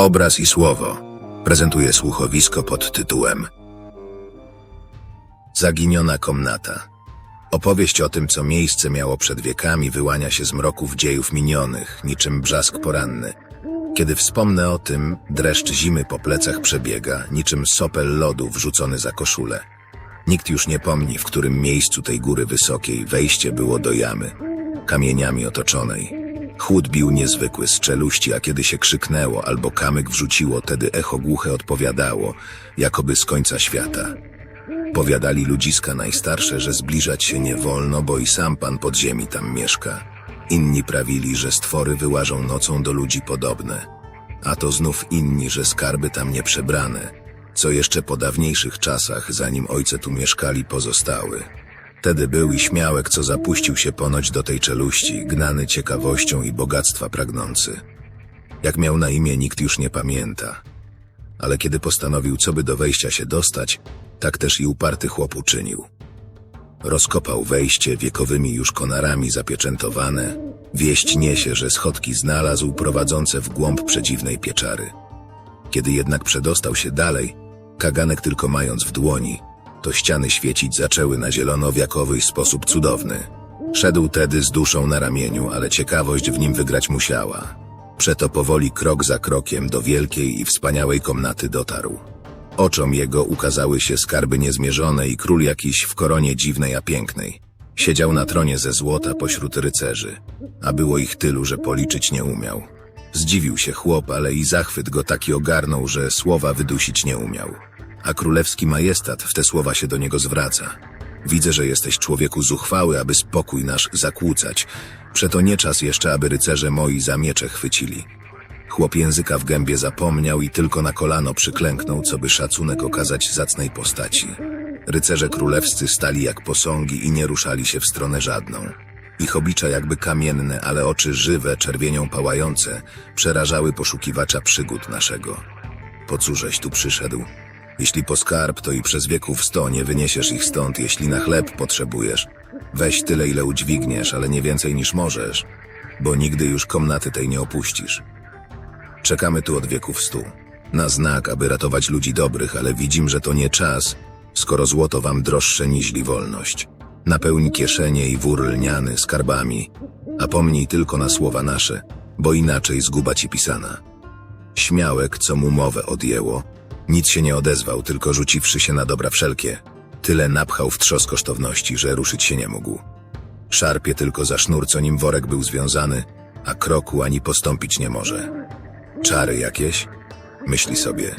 Obraz i słowo prezentuje słuchowisko pod tytułem Zaginiona komnata. Opowieść o tym, co miejsce miało przed wiekami, wyłania się z mroków dziejów minionych, niczym brzask poranny. Kiedy wspomnę o tym, dreszcz zimy po plecach przebiega, niczym sopel lodu wrzucony za koszulę. Nikt już nie pomni, w którym miejscu tej góry wysokiej wejście było do jamy, kamieniami otoczonej. Chłód bił niezwykły z czeluści, a kiedy się krzyknęło albo kamyk wrzuciło, tedy echo głuche odpowiadało, jakoby z końca świata. Powiadali ludziska najstarsze, że zbliżać się nie wolno, bo i sam pan podziemi tam mieszka. Inni prawili, że stwory wyłażą nocą do ludzi podobne. A to znów inni, że skarby tam nie przebrane, co jeszcze po dawniejszych czasach, zanim ojce tu mieszkali, pozostały. Tedy był i śmiałek, co zapuścił się ponoć do tej czeluści, gnany ciekawością i bogactwa pragnący. Jak miał na imię, nikt już nie pamięta. Ale kiedy postanowił, co by do wejścia się dostać, tak też i uparty chłop uczynił. Rozkopał wejście wiekowymi już konarami zapieczętowane. Wieść niesie, że schodki znalazł prowadzące w głąb przedziwnej pieczary. Kiedy jednak przedostał się dalej, kaganek tylko mając w dłoni, to ściany świecić zaczęły na zielono w jakowy sposób cudowny. Szedł tedy z duszą na ramieniu, ale ciekawość w nim wygrać musiała. Przeto powoli krok za krokiem do wielkiej i wspaniałej komnaty dotarł. Oczom jego ukazały się skarby niezmierzone i król jakiś w koronie dziwnej a pięknej. Siedział na tronie ze złota pośród rycerzy, a było ich tylu, że policzyć nie umiał. Zdziwił się chłop, ale i zachwyt go taki ogarnął, że słowa wydusić nie umiał. A królewski majestat w te słowa się do niego zwraca. Widzę, że jesteś człowieku zuchwały, aby spokój nasz zakłócać. Przeto nie czas jeszcze, aby rycerze moi za miecze chwycili. Chłop języka w gębie zapomniał i tylko na kolano przyklęknął, co by szacunek okazać zacnej postaci. Rycerze królewscy stali jak posągi i nie ruszali się w stronę żadną. Ich oblicza jakby kamienne, ale oczy żywe, czerwienią pałające, przerażały poszukiwacza przygód naszego. Po cóżeś tu przyszedł? Jeśli po skarb, to i przez wieków sto nie wyniesiesz ich stąd, jeśli na chleb potrzebujesz. Weź tyle, ile udźwigniesz, ale nie więcej niż możesz, bo nigdy już komnaty tej nie opuścisz. Czekamy tu od wieków stu. Na znak, aby ratować ludzi dobrych, ale widzim, że to nie czas, skoro złoto wam droższe niźli wolność. Napełni kieszenie i wór lniany skarbami, a pomnij tylko na słowa nasze, bo inaczej zguba ci pisana. Śmiałek, co mu mowę odjęło, nic się nie odezwał, tylko rzuciwszy się na dobra wszelkie, tyle napchał w trzos kosztowności, że ruszyć się nie mógł. Szarpie tylko za sznur, co nim worek był związany, a kroku ani postąpić nie może. Czary jakieś? Myśli sobie.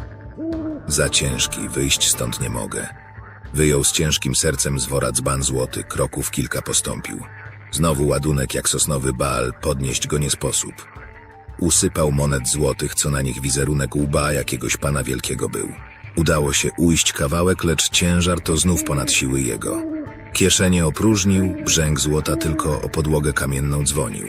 Za ciężki, wyjść stąd nie mogę. Wyjął z ciężkim sercem z wora dzban złoty, kroków kilka postąpił. Znowu ładunek jak sosnowy bal, podnieść go nie sposób. Usypał monet złotych, co na nich wizerunek łba jakiegoś pana wielkiego był. Udało się ujść kawałek, lecz ciężar to znów ponad siły jego. Kieszenie opróżnił, brzęk złota tylko o podłogę kamienną dzwonił.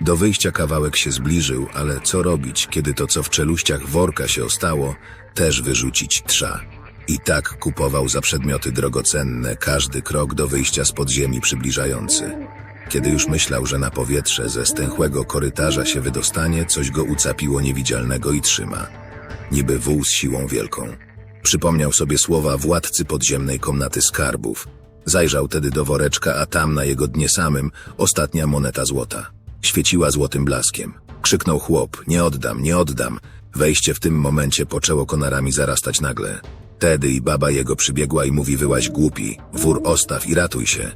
Do wyjścia kawałek się zbliżył, ale co robić, kiedy to, co w czeluściach worka się ostało, też wyrzucić trza. I tak kupował za przedmioty drogocenne każdy krok do wyjścia z podziemi przybliżający. Kiedy już myślał, że na powietrze ze stęchłego korytarza się wydostanie, coś go ucapiło niewidzialnego i trzyma. Niby wół z siłą wielką. Przypomniał sobie słowa władcy podziemnej komnaty skarbów. Zajrzał tedy do woreczka, a tam na jego dnie samym ostatnia moneta złota. Świeciła złotym blaskiem. Krzyknął chłop, nie oddam, nie oddam. Wejście w tym momencie poczęło konarami zarastać nagle. Tedy i baba jego przybiegła i mówi wyłaź głupi, wór ostaw i ratuj się.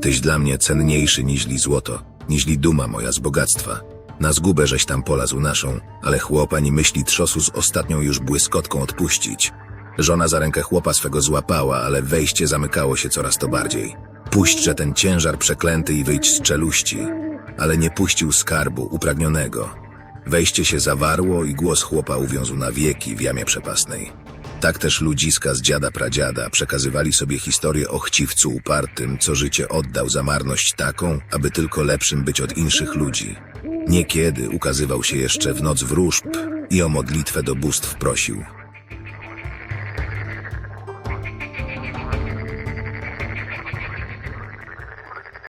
Tyś dla mnie cenniejszy niźli złoto, niźli duma moja z bogactwa. Na zgubę żeś tam polazł naszą, ale chłop ani myśli trzosu z ostatnią już błyskotką odpuścić. Żona za rękę chłopa swego złapała, ale wejście zamykało się coraz to bardziej. Puśćże ten ciężar przeklęty i wyjdź z czeluści. Ale nie puścił skarbu upragnionego. Wejście się zawarło i głos chłopa uwiązł na wieki w jamie przepasnej. Tak też ludziska z dziada pradziada przekazywali sobie historię o chciwcu upartym, co życie oddał za marność taką, aby tylko lepszym być od inszych ludzi. Niekiedy ukazywał się jeszcze w noc wróżb i o modlitwę do bóstw prosił.